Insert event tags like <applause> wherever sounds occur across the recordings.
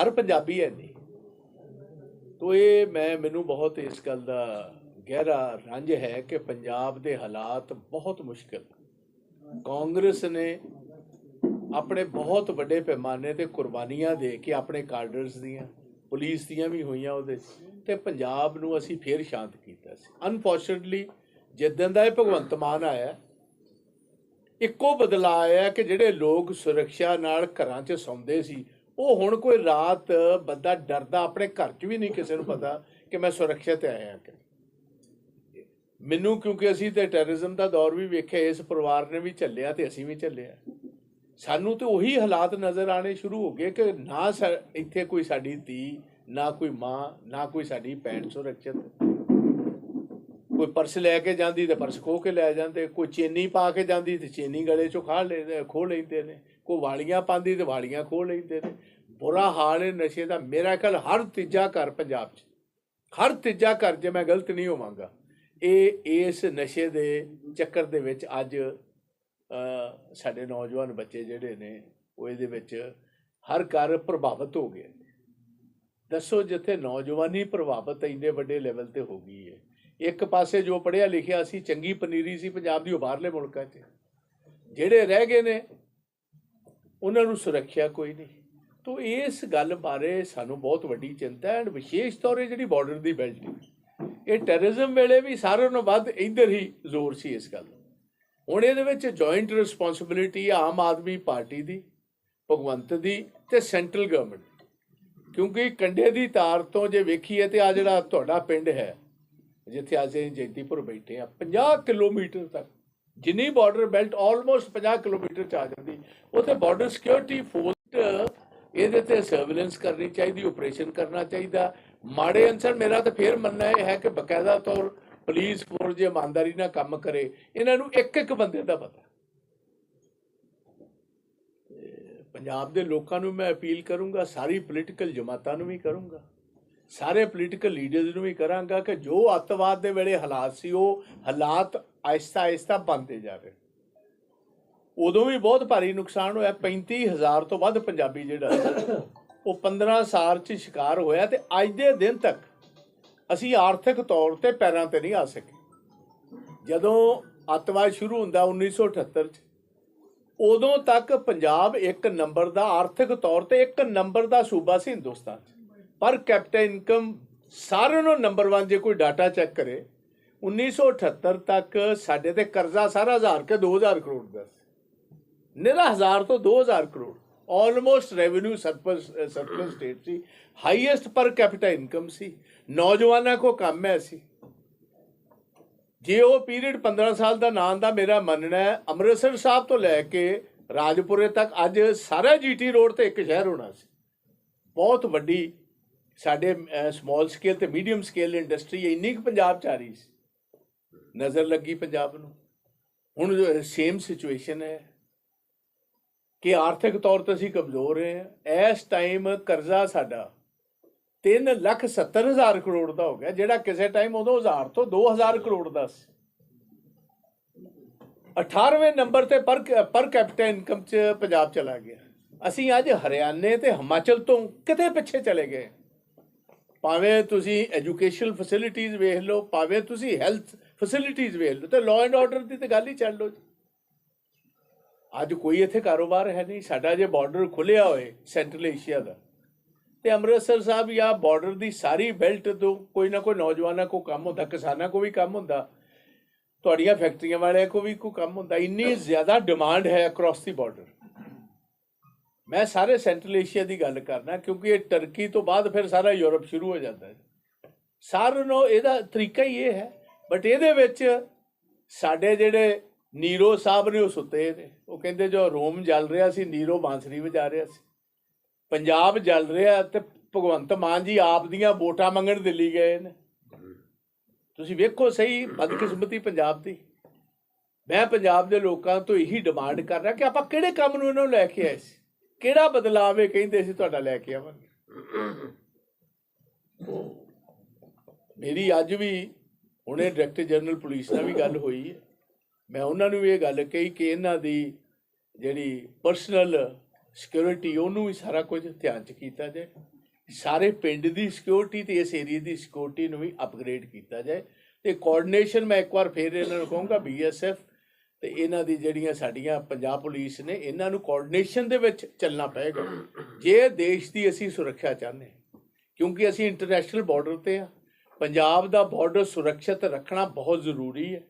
ਹਰ ਪੰਜਾਬੀ ਹੈ ਨਹੀਂ ਤੋ ਇਹ ਮੈਂ, ਮੈਨੂੰ ਬਹੁਤ ਇਸ ਗੱਲ ਦਾ ਗਹਿਰਾ ਰੰਜ ਹੈ ਕਿ ਪੰਜਾਬ ਦੇ ਹਾਲਾਤ ਬਹੁਤ ਮੁਸ਼ਕਲ ਕਾਂਗਰਸ ਨੇ ਆਪਣੇ ਬਹੁਤ ਵੱਡੇ ਪੈਮਾਨੇ ਤੇ ਕੁਰਬਾਨੀਆਂ ਦੇ ਕੇ ਆਪਣੇ ਕਾਡਰਸ ਦੀਆਂ, ਪੁਲਿਸ ਦੀਆਂ ਵੀ ਹੋਈਆਂ ਉਹਦੇ 'ਚ, ਤੇ ਪੰਜਾਬ ਨੂੰ ਅਸੀਂ ਫੇਰ ਸ਼ਾਂਤ ਕੀਤਾ ਸੀ। ਅਨਫੋਰਚੂਨਟਲੀ ਜਿੱਦਣ ਦਾ ਇਹ ਭਗਵੰਤ ਮਾਨ ਆਇਆ, ਇੱਕੋ ਬਦਲਾਅ ਆਇਆ ਕਿ ਜਿਹੜੇ ਲੋਕ ਸੁਰੱਖਿਆ ਨਾਲ ਘਰਾਂ 'ਚ ਸੌਂਦੇ ਸੀ ਉਹ ਹੁਣ ਕੋਈ ਰਾਤ ਬੰਦਾ ਡਰਦਾ, ਆਪਣੇ ਘਰ 'ਚ ਵੀ ਨਹੀਂ ਕਿਸੇ ਨੂੰ ਪਤਾ ਕਿ ਮੈਂ ਸੁਰੱਖਿਅਤ ਤੇ ਆਇਆ ਕਿ ਮੈਨੂੰ ਕਿਉਂਕਿ ਅਸੀਂ ਤੇ ਟੈਰਰਿਜ਼ਮ ਦਾ ਦੌਰ ਵੀ ਵੇਖਿਆ, ਇਸ ਪਰਿਵਾਰ ਨੇ ਵੀ ਝੱਲਿਆ ਤੇ ਅਸੀਂ ਵੀ ਝੱਲਿਆ ਸਾਨੂੰ ਤੇ ਉਹੀ ਹਾਲਾਤ ਨਜ਼ਰ ਆਣੇ ਸ਼ੁਰੂ ਹੋ ਗਏ ਕਿ ਨਾ ਸਾ- ਇੱਥੇ ਕੋਈ ਸਾਡੀ ਧੀ, ਨਾ ਕੋਈ ਮਾਂ, ਨਾ ਕੋਈ ਸਾਡੀ ਭੈਣ ਸੁਰੱਖਿਅਤ। ਕੋਈ ਪਰਸ ਲੈ ਕੇ ਜਾਂਦੀ ਤੇ ਪਰਸ ਖੋ ਕੇ ਲੈ ਜਾਂਦੇ, ਕੋਈ ਚੇਨੀ ਪਾ ਕੇ ਜਾਂਦੀ ਤੇ ਚੇਨੀ ਗਲੇ ਚੋਂ ਖਾ ਲੈਂਦੇ ਖੋ ਲੈਂਦੇ ਨੇ। ਕੋਈ ਵਾਲੀਆਂ ਪਾਉਂਦੀ ਤੇ ਵਾਲੀਆਂ ਖੋ ਲੈਂਦੇ ਨੇ। ਬੁਰਾ ਹਾਲ ਹੈ ਨਸ਼ੇ ਦਾ। ਮੇਰਾ ਖਿਆਲ ਹਰ ਤੀਜਾ ਘਰ ਪੰਜਾਬ 'ਚ। ਹਰ ਤੀਜਾ ਘਰ ਜੇ ਮੈਂ ਗਲਤ ਨਹੀਂ ਹੋਵਾਂਗਾ। ਇਹ, ਇਸ ਨਸ਼ੇ ਦੇ ਚੱਕਰ ਦੇ ਵਿੱਚ ਅੱਜ ਸਾਡੇ ਨੌਜਵਾਨ ਬੱਚੇ ਜਿਹੜੇ ਨੇ, ਉਹ ਇਹਦੇ ਵਿੱਚ ਹਰ ਘਰ ਪ੍ਰਭਾਵਿਤ ਹੋ ਗਏ ਦੱਸੋ ਜਿੱਥੇ ਨੌਜਵਾਨੀ ਪ੍ਰਭਾਵਿਤ ਇੰਨੇ ਵੱਡੇ ਲੈਵਲ ਤੇ ਹੋ ਗਈ ਹੈ। ਇੱਕ ਪਾਸੇ ਜੋ ਪੜਿਆ ਲਿਖਿਆ ਸੀ, ਚੰਗੀ ਪਨੀਰੀ ਸੀ, ਪੰਜਾਬ ਦੀ ਉਹ ਬਾਹਰਲੇ ਮੁਲਕਾਂ 'ਚ। ਜਿਹੜੇ ਰਹਿ ਗਏ ਨੇ ਉਹਨਾਂ ਨੂੰ ਸੁਰੱਖਿਆ ਕੋਈ ਨਹੀਂ। ਤੋ ਇਸ ਗੱਲ ਬਾਰੇ ਸਾਨੂੰ ਬਹੁਤ ਵੱਡੀ ਚਿੰਤਾ ਹੈ ਐਂਡ ਵਿਸ਼ੇਸ਼ ਤੌਰ 'ਤੇ ਜਿਹੜੀ ਬਾਰਡਰ ਦੀ ਬੈਲਟ ਇਹ ਟੈਰਰਿਜ਼ਮ ਵੇਲੇ ਵੀ ਸਾਰਿਆਂ ਨੂੰ ਵੱਧ ਇੱਧਰ ਹੀ ਜ਼ੋਰ ਸੀ ਇਸ ਗੱਲ ਹੁਣ ਇਹਦੇ ਵਿੱਚ joint responsibility Aam Aadmi Party ਦੀ, ਭਗਵੰਤ ਦੀ ਤੇ ਸੈਂਟਰਲ ਗਵਰਨਮੈਂਟ ਕਿਉਂਕਿ ਕੰਡੇ ਦੀ ਤਾਰ ਤੋਂ ਜੇ ਵੇਖੀਏ ਤੇ ਆ ਜਿਹੜਾ ਤੁਹਾਡਾ ਪਿੰਡ ਹੈ, ਜਿੱਥੇ ਅਸੀਂ ਜੈਤੀਪੁਰ ਬੈਠੇ ਆ 50 ਕਿਲੋਮੀਟਰ ਤੱਕ ਜਿੰਨੀ ਬਾਰਡਰ ਬੈਲਟ ਆਲਮੋਸਟ 50 ਕਿਲੋਮੀਟਰ ਚ ਆ ਜਾਂਦੀ, ਉੱਥੇ ਬਾਰਡਰ ਸਿਕਿਉਰਿਟੀ ਫੋਰਸ ਇਹਦੇ ਤੇ ਸਰਵੇਲੈਂਸ ਕਰਨੀ ਚਾਹੀਦੀ ਆਪਰੇਸ਼ਨ ਕਰਨਾ ਚਾਹੀਦਾ। ਮਾੜੇ ਅਨਸਰ ਮੇਰਾ ਤਾਂ ਫੇਰ ਮੰਨਣਾ ਇਹ ਹੈ ਕਿ ਬਕਾਇਦਾ ਤੌਰ ਪੁਲਿਸ ਫੋਰਸ ਜੇ ਇਮਾਨਦਾਰੀ ਨਾਲ ਕੰਮ ਕਰੇ, ਇਹਨਾਂ ਨੂੰ ਇੱਕ ਇੱਕ ਬੰਦੇ ਦਾ ਪਤਾ। ਪੰਜਾਬ ਦੇ ਲੋਕਾਂ ਨੂੰ ਮੈਂ ਅਪੀਲ ਕਰੂੰਗਾ, ਸਾਰੀ ਪੋਲੀਟੀਕਲ ਜਮਾਤਾਂ ਨੂੰ ਵੀ ਕਰੂੰਗਾ, ਸਾਰੇ ਪੋਲੀਟੀਕਲ ਲੀਡਰਸ ਨੂੰ ਵੀ ਕਰਾਂਗਾ ਕਿ ਜੋ ਅੱਤਵਾਦ ਦੇ ਵੇਲੇ ਹਾਲਾਤ ਸੀ, ਉਹ ਹਾਲਾਤ ਆਹਿਸਤਾ ਆਹਿਸਤਾ ਬਣਦੇ ਜਾ ਰਹੇ ਉਦੋਂ ਵੀ ਬਹੁਤ ਭਾਰੀ ਨੁਕਸਾਨ ਹੋਇਆ। 35000 ਤੋਂ ਵੱਧ ਪੰਜਾਬੀ ਜਿਹੜਾ ਉਹ 15 ਸਾਲ ਚ ਸ਼ਿਕਾਰ ਹੋਇਆ ਤੇ ਅੱਜ ਦੇ ਦਿਨ ਤੱਕ ਅਸੀਂ ਆਰਥਿਕ ਤੌਰ ਤੇ ਪੈਰਾਂ ਤੇ ਨਹੀਂ ਆ ਸਕੇ। ਜਦੋਂ ਅੱਤਵਾਦ ਸ਼ੁਰੂ ਹੁੰਦਾ 1978 ਚ, ਉਦੋਂ ਤੱਕ ਪੰਜਾਬ ਇੱਕ ਨੰਬਰ ਦਾ, ਆਰਥਿਕ ਤੌਰ ਤੇ ਇੱਕ ਨੰਬਰ ਦਾ ਸੂਬਾ ਸੀ ਹਿੰਦੁਸਤਾਨ 'ਚ। ਪਰ ਕੈਪੀਟਲ ਇਨਕਮ ਸਾਰਿਆਂ ਨੂੰ ਨੰਬਰ 1 ਜੇ ਕੋਈ ਡਾਟਾ ਚੈੱਕ ਕਰੇ 1978 ਤੱਕ ਸਾਡੇ ਤੇ ਕਰਜ਼ਾ ਸਾਰਾ ਹਜ਼ਾਰ ਕੇ 2000 ਕਰੋੜ ਦਾ ਸੀ। ਨਿਰਾ ਹਜ਼ਾਰ ਤੋਂ 2000 crore. Almost revenue surplus surplus state ਸੀ। ਹਾਈਐਸਟ ਪਰ ਕੈਪੀਟਾ ਇਨਕਮ ਸੀ। ਨੌਜਵਾਨਾਂ ਕੋ ਕੰਮ ਹੈ ਸੀ। ਜੇ ਉਹ ਪੀਰੀਅਡ 15 ਸਾਲ ਦਾ ਨਾਂ ਦਾ ਮੇਰਾ ਮੰਨਣਾ ਹੈ, ਅੰਮ੍ਰਿਤਸਰ ਸਾਹਿਬ ਤੋਂ ਲੈ ਕੇ ਰਾਜਪੁਰੇ ਤੱਕ ਅੱਜ ਸਾਰਾ ਜੀਟੀ ਰੋਡ ਤੇ ਇੱਕ ਸ਼ਹਿਰ ਹੋਣਾ ਸੀ। ਬਹੁਤ ਵੱਡੀ ਸਾਡੇ ਸਮਾਲ ਸਕੇਲ ਤੇ ਮੀਡੀਅਮ ਸਕੇਲ ਇੰਡਸਟਰੀ ਇੰਨੀ ਕੁ ਪੰਜਾਬ ਚ ਆ ਰਹੀ ਸੀ। ਨਜ਼ਰ ਲੱਗੀ ਪੰਜਾਬ ਨੂੰ। ਹੁਣ ਸੇਮ ਸਿਚੁਏਸ਼ਨ ਹੈ ਕਿ ਆਰਥਿਕ ਤੌਰ ਤੇ ਅਸੀਂ ਕਮਜ਼ੋਰ ਹਾਂ। ਇਸ ਟਾਈਮ ਕਰਜ਼ਾ ਸਾਡਾ 3 ਲੱਖ 70 ਹਜ਼ਾਰ ਕਰੋੜ ਦਾ ਹੋ ਗਿਆ, ਜਿਹੜਾ ਕਿਸੇ ਟਾਈਮ ਉਦੋਂ ਹਜ਼ਾਰ ਤੋਂ 2000 ਕਰੋੜ ਦਾ ਸੀ। 18ਵੇਂ ਨੰਬਰ ਤੇ ਪਰ ਪਰ ਕੈਪੀਟਲ ਇਨਕਮ ਚ ਪੰਜਾਬ ਚਲਾ ਗਿਆ। ਅਸੀਂ ਅੱਜ ਹਰਿਆਣੇ ਤੇ ਹਿਮਾਚਲ ਤੋਂ ਕਿਤੇ ਪਿੱਛੇ ਚਲੇ ਗਏ। ਭਾਵੇਂ ਤੁਸੀਂ ਐਜੂਕੇਸ਼ਨਲ ਫੈਸਿਲਿਟੀਆਂ ਵੇਖ ਲਓ, ਭਾਵੇਂ ਤੁਸੀਂ ਹੈਲਥ ਫੈਸਿਲਿਟੀਆਂ ਵੇਖ ਲਓ ਤੇ ਲਾਅ ਐਂਡ ਆਰਡਰ ਦੀ ਤੇ ਗੱਲ ਹੀ ਛੱਡ ਲਓ ਜੀ। ਅੱਜ ਕੋਈ ਇੱਥੇ ਕਾਰੋਬਾਰ ਹੈ ਨਹੀਂ। ਸਾਡਾ ਜੇ ਬਾਰਡਰ ਖੁੱਲਿਆ ਹੋਏ ਸੈਂਟਰਲ ਏਸ਼ੀਆ ਦਾ, ਤੇ ਅੰਮ੍ਰਿਤਸਰ ਸਾਹਿਬ ਜਾਂ ਬਾਰਡਰ ਦੀ ਸਾਰੀ ਬੈਲਟ ਤੋਂ ਕੋਈ ਨਾ ਕੋਈ ਨੌਜਵਾਨਾਂ ਕੋ ਕੰਮ ਹੁੰਦਾ, ਕਿਸਾਨਾਂ ਕੋ ਵੀ ਕੰਮ ਹੁੰਦਾ, ਤੁਹਾਡੀਆਂ ਫੈਕਟਰੀਆਂ ਵਾਲਿਆਂ ਕੋ ਵੀ ਕੋਈ ਕੰਮ ਹੁੰਦਾ। ਇੰਨੀ ਜ਼ਿਆਦਾ ਡਿਮਾਂਡ ਹੈ ਅਕ੍ਰੋਸ ਦੀ ਬਾਰਡਰ ਮੈਂ ਸਾਰੇ ਸੈਂਟਰਲ ਏਸ਼ੀਆ ਦੀ ਗੱਲ ਕਰਨਾ ਕਿਉਂਕਿ ਇਹ ਟਰਕੀ ਤੋਂ ਬਾਅਦ ਫਿਰ ਸਾਰਾ ਯੂਰਪ ਸ਼ੁਰੂ ਹੋ ਜਾਂਦਾ ਹੈ। ਸਾਰਿਆਂ ਨੂੰ ਇਹਦਾ ਤਰੀਕਾ ਹੀ ਇਹ ਹੈ। ਬਟ ਇਹਦੇ ਵਿੱਚ ਸਾਡੇ ਜਿਹੜੇ ਨੀਰੋ ਸਾਹਿਬ ਨੇ ਉਹ ਸੁੱਤੇ ਨੇ। ਉਹ ਕਹਿੰਦੇ ਜੋ ਰੋਮ ਜਲ ਰਿਹਾ ਸੀ, ਨੀਰੋ ਬਾਂਸਰੀ ਵਜਾ ਰਿਹਾ ਸੀ। ਪੰਜਾਬ ਜਲ ਰਿਹਾ ਤੇ ਭਗਵੰਤ ਮਾਨ ਜੀ ਆਪ ਦੀਆਂ ਵੋਟਾਂ ਮੰਗਣ ਦਿੱਲੀ ਗਏ ਨੇ। ਤੁਸੀਂ ਵੇਖੋ ਸਹੀ, ਬਦਕਿਸਮਤੀ ਪੰਜਾਬ ਦੀ। ਮੈਂ ਪੰਜਾਬ ਦੇ ਲੋਕਾਂ ਤੋਂ ਇਹੀ ਡਿਮਾਂਡ ਕਰ ਰਿਹਾ ਕਿ ਆਪਾਂ ਕਿਹੜੇ ਕੰਮ ਨੂੰ ਇਹਨਾਂ ਨੂੰ ਲੈ ਕੇ ਆਏ ਸੀ? ਕਿਹੜਾ ਬਦਲਾਅ ਇਹ ਕਹਿੰਦੇ ਸੀ ਤੁਹਾਡਾ ਲੈ ਕੇ ਆਵਾਂਗੇ? ਮੇਰੀ ਅੱਜ ਵੀ ਹੁਣੇ ਡਾਇਰੈਕਟਰ ਜਨਰਲ ਪੁਲਿਸ ਨਾਲ ਵੀ ਗੱਲ ਹੋਈ ਹੈ। ਮੈਂ ਉਹਨਾਂ ਨੂੰ ਵੀ ਇਹ ਗੱਲ ਕਹੀ ਕਿ ਇਹਨਾਂ ਦੀ ਜਿਹੜੀ ਪਰਸਨਲ ਸਿਕਿਉਰਿਟੀ ਉਹਨੂੰ ਵੀ ਸਾਰਾ ਕੁਝ ਧਿਆਨ ਚ ਕੀਤਾ ਜਾਏ। ਸਾਰੇ ਪਿੰਡ ਦੀ ਸਿਕਿਉਰਿਟੀ ਤੇ ਇਸ ਏਰੀਆ ਦੀ ਸਿਕਿਉਰਿਟੀ ਨੂੰ ਵੀ ਅਪਗ੍ਰੇਡ ਕੀਤਾ ਜਾਏ। ਤੇ ਕੋਆਰਡੀਨੇਸ਼ਨ ਮੈਂ ਇੱਕ ਵਾਰ ਫੇਰ ਇਹਨਾਂ ਨੂੰ ਕਹੂੰਗਾ ਬੀਐਸਐਫ ਤੇ ਇਹਨਾਂ ਦੀ ਜਿਹੜੀਆਂ ਸਾਡੀਆਂ ਪੰਜਾਬ ਪੁਲਿਸ ਨੇ, ਇਹਨਾਂ ਨੂੰ ਕੋਆਰਡੀਨੇਸ਼ਨ ਦੇ ਵਿੱਚ ਚੱਲਣਾ ਪਏਗਾ। ਜੇ ਦੇਸ਼ ਦੀ ਅਸੀਂ ਸੁਰੱਖਿਆ ਚਾਹੁੰਦੇ ਕਿਉਂਕਿ ਅਸੀਂ ਇੰਟਰਨੈਸ਼ਨਲ ਬਾਰਡਰ ਤੇ ਆ ਪੰਜਾਬ ਦਾ ਬਾਰਡਰ ਸੁਰੱਖਿਅਤ ਰੱਖਣਾ ਬਹੁਤ ਜ਼ਰੂਰੀ ਹੈ।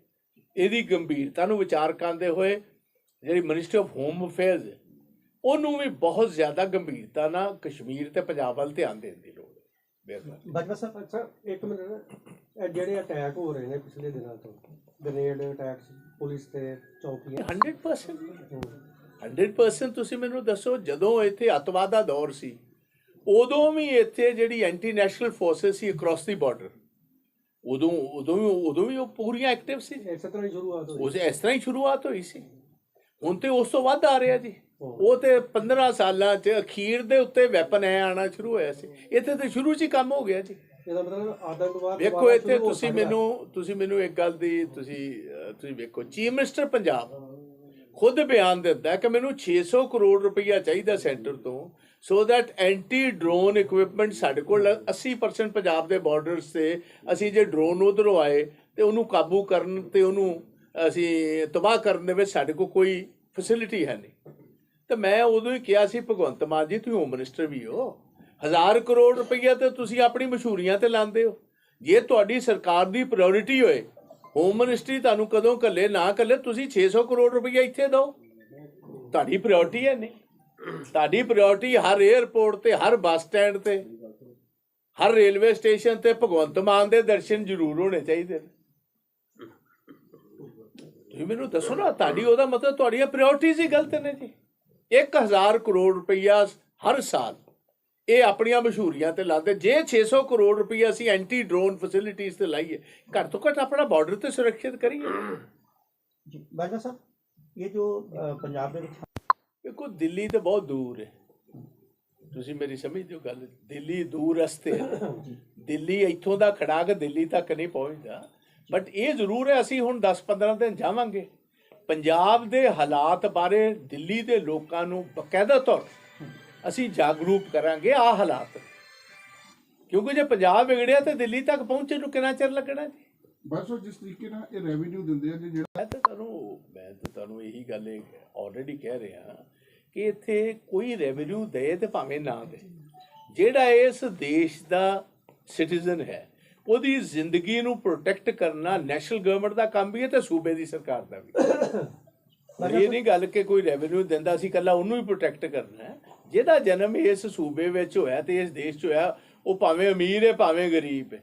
ਇਹਦੀ ਗੰਭੀਰਤਾ ਨੂੰ ਵਿਚਾਰ ਕਰਦੇ ਹੋਏ ਜਿਹੜੀ ਮਿਨਿਸਟਰੀ ਆਫ ਹੋਮ ਅਫੇਅਰਸ ਉਹਨੂੰ ਵੀ ਬਹੁਤ ਜ਼ਿਆਦਾ ਗੰਭੀਰਤਾ ਨਾਲ ਕਸ਼ਮੀਰ ਤੇ ਪੰਜਾਬ ਵੱਲ ਧਿਆਨ ਦੇਣ ਦੀ ਲੋੜ ਹੈ। ਬਾਜਵਾ ਸਾਹਿਬ ਅੱਛਾ ਇੱਕ ਮਿੰਟ ਨਾ, ਇਹ ਜਿਹੜੇ ਅਟੈਕ ਹੋ ਰਹੇ ਨੇ ਪਿਛਲੇ ਦਿਨਾਂ ਤੋਂ ਗ੍ਰੇਨੇਡ ਅਟੈਕਸ ਪੁਲਿਸ ਤੇ ਚੌਕੀਆਂ। 100% ਹੂੰ। 100% ਤੁਸੀਂ ਮੈਨੂੰ ਦੱਸੋ ਜਦੋਂ ਇੱਥੇ ਅੱਤਵਾਦ ਦਾ ਦੌਰ ਸੀ ਉਦੋਂ ਵੀ ਇੱਥੇ ਜਿਹੜੀ ਐਂਟੀ ਨੈਸ਼ਨਲ ਫੋਰਸਸ ਸੀ ਅਕ੍ਰੋਸ ਦੀ ਬਾਰਡਰ ਉਦੋਂ ਉਦੋਂ ਵੀ ਉਦੋਂ ਵੀ ਉਹ ਪੂਰੀਆਂ ਐਕਟਿਵ ਸੀ ਇਸੇ ਤਰ੍ਹਾਂ ਹੀ ਸ਼ੁਰੂਆਤ ਹੋਈ ਉਸ ਇਸ ਤਰ੍ਹਾਂ ਹੀ ਸ਼ੁਰੂਆਤ ਹੋਈ ਸੀ ਹੁਣ ਤੇ ਉਸ ਤੋਂ ਵੱਧ ਆ ਰਿਹਾ ਜੀ ਉਹ ਤੇ 15 ਸਾਲਾਂ ਚ ਅਖੀਰ ਦੇ ਉੱਤੇ ਵੈਪਨ ਐ ਆਣਾ ਸ਼ੁਰੂ ਹੋਇਆ ਸੀ ਇੱਥੇ ਤੇ ਸ਼ੁਰੂ ਚ ਹੀ ਕੰਮ ਹੋ ਗਿਆ ਜੀ ਇਹਦਾ ਮਤਲਬ ਆਤੰਕਵਾਦ ਵੇਖੋ ਇੱਥੇ ਤੁਸੀਂ। ਮੈਨੂੰ ਤੁਸੀਂ ਮੈਨੂੰ ਇੱਕ ਗੱਲ ਦੀ ਤੁਸੀਂ ਤੁਸੀਂ ਵੇਖੋ ਚੀਫ ਮਿਨਿਸਟਰ ਪੰਜਾਬ ਖੁਦ ਬਿਆਨ ਦਿੰਦਾ ਕਿ ਮੈਨੂੰ 600 ਕਰੋੜ ਰੁਪਈਆ ਚਾਹੀਦਾ ਸੈਂਟਰ ਤੋਂ so that anti drone equipment ਸਾਡੇ ਕੋਲ 80% ਪੰਜਾਬ ਦੇ ਬਾਰਡਰਸ ਤੇ, ਅਸੀਂ ਜੇ ਡਰੋਨ ਉਧਰੋਂ ਆਏ ਤੇ ਉਹਨੂੰ ਕਾਬੂ ਕਰਨ ਤੇ ਉਹਨੂੰ ਅਸੀਂ ਤਬਾਹ ਕਰਨ ਦੇ ਵਿੱਚ ਸਾਡੇ ਕੋਲ ਕੋਈ ਫੈਸਿਲਿਟੀ ਹੈ ਨਹੀਂ। ਤਾਂ ਮੈਂ ਉਦੋਂ ਹੀ ਕਿਹਾ ਸੀ, ਭਗਵੰਤ ਮਾਨ ਜੀ, ਤੁਸੀਂ ਹੋਮ ਮਿਨਿਸਟਰ ਵੀ ਹੋ, ਹਜ਼ਾਰ ਕਰੋੜ ਰੁਪਈਆ ਤੇ ਤੁਸੀਂ ਆਪਣੀ ਮਸ਼ਹੂਰੀਆਂ ਤੇ ਲਾਉਂਦੇ ਹੋ। ਜੇ ਤੁਹਾਡੀ ਸਰਕਾਰ ਦੀ ਪ੍ਰਾਇੋਰਟੀ ਹੋਏ ਹੋਮ ਮਿਨਿਸਟਰੀ ਤੁਹਾਨੂੰ ਕਦੋਂ ਕੱਲੇ, ਨਾ ਕੱਲੇ, ਤੁਸੀਂ 600 ਕਰੋੜ ਰੁਪਈਆ ਇੱਥੇ ਦਿਓ। ਤੁਹਾਡੀ ਪ੍ਰਾਇੋਰਟੀ ਹੈ ਨਹੀਂ। ਤੁਹਾਡੀ ਪ੍ਰਾਇੋਰਟੀ ਹਰ 에ਅਰਪੋਰਟ ਤੇ, ਹਰ ਬੱਸ ਸਟੈਂਡ ਤੇ, ਹਰ ਰੇਲਵੇ ਸਟੇਸ਼ਨ ਤੇ ਭਗਵੰਤ ਮਾਨ ਦੇ ਦਰਸ਼ਨ ਜ਼ਰੂਰ ਹੋਣੇ ਚਾਹੀਦੇ ਨੇ। ਤੁਸੀਂ ਮੈਨੂੰ ਦੱਸੋ ਨਾ, ਤੁਹਾਡੀ ਉਹਦਾ ਮਤਲਬ ਤੁਹਾਡੀਆਂ ਪ੍ਰਾਇੋਰਟੀਜ਼ ਹੀ ਗਲਤ ਨੇ ਜੀ। 1000 ਕਰੋੜ ਰੁਪਈਆ ਹਰ ਸਾਲ। ਇਹ ਆਪਣੀਆਂ ਮਸ਼ਹੂਰੀਆਂ ਤੇ ਲਾਦੇ ਜੇ 600 ਕਰੋੜ ਰੁਪਈਆ ਅਸੀਂ ਐਂਟੀ ਡਰੋਨ ਫੈਸਿਲਿਟੀਜ਼ ਤੇ ਲਾਈਏ ਘੱਟ ਤੋਂ ਘੱਟ ਆਪਣਾ ਬਾਰਡਰ ਤੇ ਸੁਰੱਖਿਅਤ ਕਰੀਏ। ਜੀ ਬਾਜਵਾ ਸਾਹਿਬ ਇਹ ਜੋ ਪੰਜਾਬ ਦੇ ਵਿੱਚ ਦੇਖੋ ਦਿੱਲੀ ਤੇ ਬਹੁਤ ਦੂਰ ਹੈ। ਤੁਸੀਂ ਮੇਰੀ ਸਮਝਦੇ ਹੋ ਗੱਲ ਦਿੱਲੀ ਦੂਰ ਰਸਤੇ ਹੈ ਦਿੱਲੀ ਇੱਥੋਂ ਦਾ ਖੜਾ ਕੇ ਦਿੱਲੀ ਤੱਕ ਨਹੀਂ ਪਹੁੰਚਦਾ। ਬਟ ਇਹ ਜ਼ਰੂਰ ਹੈ ਅਸੀਂ ਹੁਣ 10-15 ਦਿਨ ਜਾਵਾਂਗੇ। ਪੰਜਾਬ ਦੇ ਹਾਲਾਤ ਬਾਰੇ ਦਿੱਲੀ ਦੇ ਲੋਕਾਂ ਨੂੰ ਬਕਾਇਦਾ ਤੌਰ ਅਸੀਂ ਜਾਗਰੂਕ ਕਰਾਂਗੇ ਆ ਹਾਲਾਤ। ਕਿਉਂਕਿ ਜੇ ਪੰਜਾਬ ਵਿਗੜਿਆ ਤੇ ਦਿੱਲੀ ਤੱਕ ਪਹੁੰਚੇ ਨੂੰ ਕਿੰਨਾ ਚਿਰ ਲੱਗਣਾ ਜੀ? ਬਸ ਉਹ ਜਿਸ ਤਰੀਕੇ ਨਾਲ ਇਹ ਰੈਵਨਿਊ ਦਿੰਦੇ ਆ ਜੀ ਜਿਹੜਾ ਮੈਂ ਤਾਂ ਤੁਹਾਨੂੰ ਮੈਂ ਤਾਂ ਤੁਹਾਨੂੰ ਇਹੀ ਗੱਲ ਆਲਰੇਡੀ ਕਹਿ ਰਿਹਾ ਕਿ ਇੱਥੇ ਕੋਈ ਰੈਵਨਿਊ ਦੇ ਤੇ ਭਾਵੇਂ ਨਾ ਦੇ। ਜਿਹੜਾ ਇਸ ਦੇਸ਼ ਦਾ ਸਿਟੀਜ਼ਨ ਹੈ ਉਹਦੀ ਜ਼ਿੰਦਗੀ ਨੂੰ ਪ੍ਰੋਟੈਕਟ ਕਰਨਾ ਨੈਸ਼ਨਲ ਗਵਰਨਮੈਂਟ ਦਾ ਕੰਮ ਵੀ ਹੈ ਤੇ ਸੂਬੇ ਦੀ ਸਰਕਾਰ ਦਾ ਵੀ। <coughs> ਇਹ ਨਹੀਂ ਗੱਲ ਕਿ ਕੋਈ ਰੈਵਨਿਊ ਦਿੰਦਾ ਸੀ ਕੱਲਾ ਉਹਨੂੰ ਹੀ ਪ੍ਰੋਟੈਕਟ ਕਰਨਾ ਹੈ। ਜਿਹਦਾ ਜਨਮ ਇਸ ਸੂਬੇ ਵਿੱਚ ਹੋਇਆ ਤੇ ਇਸ ਦੇਸ਼ 'ਚ ਹੋਇਆ ਉਹ ਭਾਵੇਂ ਅਮੀਰ ਹੈ ਭਾਵੇਂ ਗਰੀਬ ਹੈ।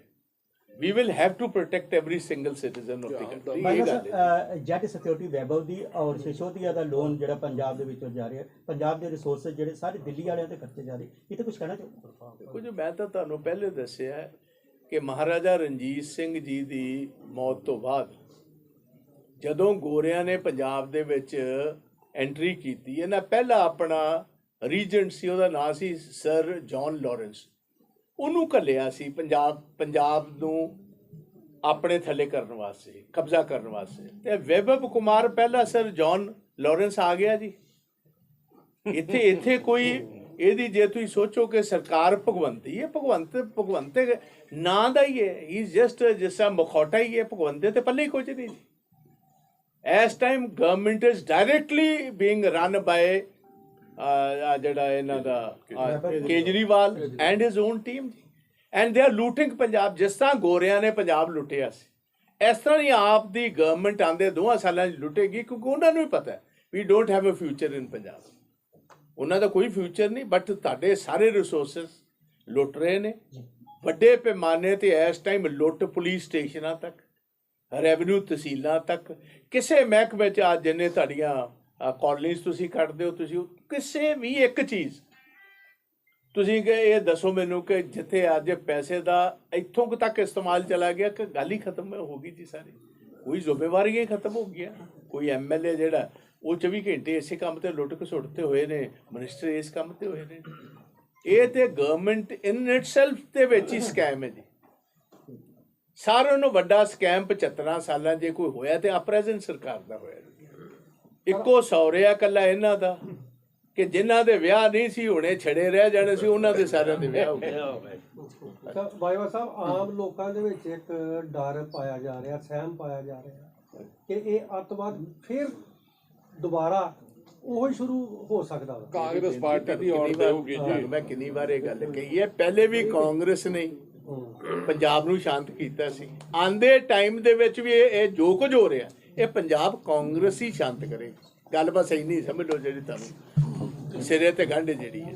We will have to protect every single citizen of the country ਇਹ ਬਾਜਵਾ ਗੱਲ ਹੈ ਸਾਹਿਬ ਜੈਟ ਸਿਕਿਉਰਿਟੀ ਵੈਬਲ ਦੀ ਔਰ ਸਿਸੋਦੀਆ ਦਾ ਲੋਨ ਜਿਹੜਾ ਪੰਜਾਬ ਦੇ ਵਿੱਚੋਂ ਜਾ ਰਿਹਾ ਪੰਜਾਬ ਦੇ ਰਿਸੋਰਸਸ ਜਿਹੜੇ ਸਾਰੇ ਦਿੱਲੀ ਵਾਲਿਆਂ ਤੇ ਖਰਚੇ ਜਾ ਰਹੇ ਇਹ ਤਾਂ ਕੁਝ ਕਹਿਣਾ ਚਾਹੋ ਕੁਝ ਮੈਂ ਤਾਂ ਤੁਹਾਨੂੰ ਪਹਿਲੇ ਦੱਸਿਆ ਕਿ ਮਹਾਰਾਜਾ ਰਣਜੀਤ ਸਿੰਘ ਜੀ ਦੀ ਮੌਤ ਤੋਂ ਬਾਅਦ ਜਦੋਂ ਗੋਰਿਆਂ ਨੇ ਪੰਜਾਬ ਦੇ ਵਿੱਚ ਐਂਟਰੀ ਕੀਤੀ ਇਹਨਾਂ ਪਹਿਲਾ ਆਪਣਾ ਰੀਜੈਂਟ ਸੀ, ਉਹਦਾ ਨਾਂ ਸੀ ਸਰ ਜੌਨ ਲਾਰੈਂਸ ਉਹਨੂੰ ਘੱਲਿਆ ਸੀ ਪੰਜਾਬ ਪੰਜਾਬ ਨੂੰ ਆਪਣੇ ਥੱਲੇ ਕਰਨ ਵਾਸਤੇ, ਕਬਜ਼ਾ ਕਰਨ ਵਾਸਤੇ। ਤੇ ਵੈਭਵ ਕੁਮਾਰ, ਪਹਿਲਾ ਸਰ ਜੌਨ ਲਾਰੈਂਸ ਆ ਗਿਆ ਜੀ। ਇੱਥੇ ਇੱਥੇ ਕੋਈ ਇਹਦੀ ਜੇ ਤੁਸੀਂ ਸੋਚੋ ਕਿ ਸਰਕਾਰ ਭਗਵੰਤੀ ਹੈ, ਭਗਵੰਤ ਭਗਵੰਤ ਨਾਂ ਦਾ ਹੀ ਹੈ। ਹੀ ਜਸਟ ਜਿਸਾ ਮਖੌਟਾ ਹੀ ਹੈ, ਭਗਵੰਤੇ ਤੇ ਪੱਲੇ ਹੀ ਕੁਝ ਨਹੀਂ ਇਸ time government is directly being run by ਜਿਹੜਾ ਇਹਨਾਂ ਦਾ Kejriwal. And his own team ਜੀ। And they are looting Punjab ਜਿਸ ਤਰ੍ਹਾਂ ਗੋਰਿਆਂ ਨੇ ਪੰਜਾਬ ਲੁੱਟਿਆ ਸੀ। ਇਸ ਤਰ੍ਹਾਂ ਹੀ ਆਪ ਦੀ ਗਵਰਨਮੈਂਟ ਆਂਦੇ ਦੋਹਾਂ ਸਾਲਾਂ 'ਚ ਲੁੱਟੇਗੀ ਕਿਉਂਕਿ ਉਹਨਾਂ ਨੂੰ ਵੀ ਪਤਾ ਹੈ we don't have a future in Punjab. ਉਹਨਾਂ ਦਾ ਕੋਈ ਫਿਊਚਰ ਨਹੀਂ ਬਟ ਤੁਹਾਡੇ ਸਾਰੇ ਰਿਸੋਰਸਸ ਲੁੱਟ ਰਹੇ ਨੇ। ਵੱਡੇ ਪੈਮਾਨੇ ਤੇ ਇਸ ਟਾਈਮ ਲੁੱਟ ਪੁਲਿਸ ਸਟੇਸ਼ਨਾਂ ਤੱਕ ਰੈਵਨਿਊ ਤਹਿਸੀਲਾਂ ਤੱਕ ਕਿਸੇ ਮਹਿਕਮੇ ਚ ਅੱਜ ਜਿੰਨੇ ਤੁਹਾਡੀਆਂ ਕਾਲਨੀਜ਼ ਤੁਸੀਂ ਕੱਢਦੇ ਹੋ, ਤੁਸੀਂ ਕਿਸੇ ਵੀ ਇੱਕ ਚੀਜ਼। ਤੁਸੀਂ ਕਿ ਇਹ ਦੱਸੋ ਮੈਨੂੰ ਕਿ ਜਿੱਥੇ ਅੱਜ ਪੈਸੇ ਦਾ ਇੱਥੋਂ ਤੱਕ ਇਸਤੇਮਾਲ ਚਲਾ ਗਿਆ ਕਿ ਗੱਲ ਹੀ ਖਤਮ ਹੋ ਗਈ ਜੀ ਸਾਰੀ। ਕੋਈ ਜ਼ਿੰਮੇਵਾਰੀਆਂ ਹੀ ਖਤਮ ਹੋ ਗਈਆਂ। ਕੋਈ ਐਮਐਲਏ ਜਿਹੜਾ, ਉਹ 24 ਘੰਟੇ ਇਸੇ ਕੰਮ ਤੇ ਲੁੱਟ ਘਸੁੱਟਤੇ ਹੋਏ ਨੇ, ਮਿਨਿਸਟਰ ਇਸ ਕੰਮ ਤੇ ਹੋਏ ਨੇ। ਇਹ ਤੇ ਗਵਰਨਮੈਂਟ ਇਨ ਇਟਸੈਲਫ ਦੇ ਵਿੱਚ ਹੀ ਸਕੈਮ ਹੈ ਜੀ। ਸਾਰਿਆਂ ਨੂੰ ਵੱਡਾ ਸਕੈਮ 75 ਸਾਲਾਂ ਜੇ ਕੋਈ ਹੋਇਆ ਤੇ ਆ ਪ੍ਰੈਜ਼ੈਂਟ ਸਰਕਾਰ ਦਾ ਹੋਇਆ ਇੱਕੋ ਸੌਰਿਆ ਕੱਲਾ ਇਹਨਾਂ ਦਾ ਕਿ ਜਿਨ੍ਹਾਂ ਦੇ ਵਿਆਹ ਨਹੀਂ ਸੀ ਹੋਣੇ ਛੜੇ ਰਹਿ ਜਾਣੇ ਸੀ ਉਹਨਾਂ ਦੇ ਸਾਰਿਆਂ ਦੇ ਵਿਆਹ ਹੋ ਗਏ। ਤਾਂ ਬਾਈਵਾ ਸਾਹਿਬ ਆਮ ਲੋਕਾਂ ਦੇ ਵਿੱਚ ਇੱਕ ਡਰ ਪਾਇਆ ਜਾ ਰਿਹਾ ਸਹਿਮ ਪਾਇਆ ਜਾ ਰਿਹਾ ਕਿ ਇਹ ਅੱਤਵਾਦ ਫਿਰ ਦੁਬਾਰਾ ਉਹ ਹੀ ਸ਼ੁਰੂ ਹੋ ਸਕਦਾ ਵਾ। ਕਾਂਗਰਸ ਪਾਰਟੀ ਦੀ ਔਰ ਕਿੰਨੀ ਵਾਰ- ਹੋਊਗੀ ਜੀ। ਮੈਂ ਕਿੰਨੀ ਵਾਰ ਇਹ ਗੱਲ ਕਹੀ ਹੈ ਪਹਿਲੇ ਵੀ ਕਾਂਗਰਸ ਨੇ। ਪੰਜਾਬ ਨੂੰ ਸ਼ਾਂਤ ਕੀਤਾ ਸੀ। ਆਂਦੇ ਟਾਈਮ ਦੇ ਵਿੱਚ ਵੀ ਇਹ ਜੋ ਕੁਝ ਹੋ ਰਿਹਾ ਇਹ ਪੰਜਾਬ ਕਾਂਗਰਸ ਹੀ ਸ਼ਾਂਤ ਕਰੇ। ਗੱਲ ਬਸ ਇੰਨੀ ਸਮਝ ਲਓ ਜਿਹੜੀ ਤੁਹਾਨੂੰ ਸਿਰੇ ਤੇ ਗੰਢ ਜਿਹੜੀ ਹੈ।